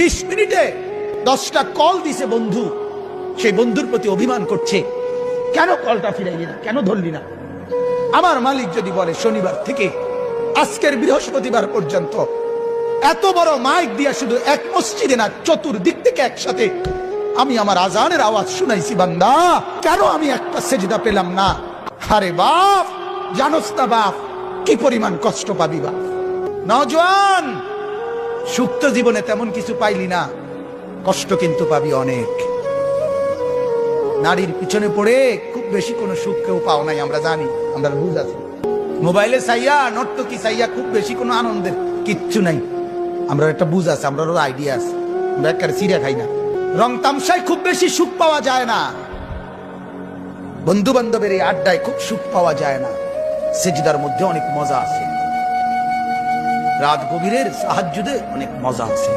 বিশ মিনিটে দশটা কল দিছে বন্ধু। সেই বন্ধুর প্রতি অভিমান করছে। কেন কলটা ফিরাইলি না? কেন ধরলি না? আমার মালিক যদি বলে, শনিবার থেকে আজকের বৃহস্পতিবার পর্যন্ত এত বড় মাইক দিয়া শুধু এক মসজিদে না, চতুর্দিক থেকে একসাথে আমি আমার আজানের আওয়াজ শুনাইছি, বান্দা। কেন আমি একটা সেজদা পেলাম না? আরে বাপ, জানোস না বাপ, কি পরিমাণ কষ্ট পাবি বাপ। নজওয়ান সুপ্ত জীবনে তেমন কিছু পাইলি না। কষ্ট কিন্তু পাবি অনেক। নারীর পিছনে পড়ে খুব বেশি কোনো সুখ কেউ পাও নাই, আমরা জানি, আমরা বুঝ আছি। মোবাইলে চাইয়া নর্তকি চাইয়া খুব বেশি কোনো আনন্দের কিচ্ছু নাই। আমরা একটা বুঝ আছে, আমরা আইডিয়া আছে। আমরা একটা সিরিয়া খাই না। রং তামসায় খুব বেশি সুখ পাওয়া যায় না। বন্ধু বান্ধবের এই আড্ডায় খুব সুখ পাওয়া যায় না। সেজিদার মধ্যে অনেক মজা আছে। রাত গভীরের সাহায্যে অনেক মজা আছে।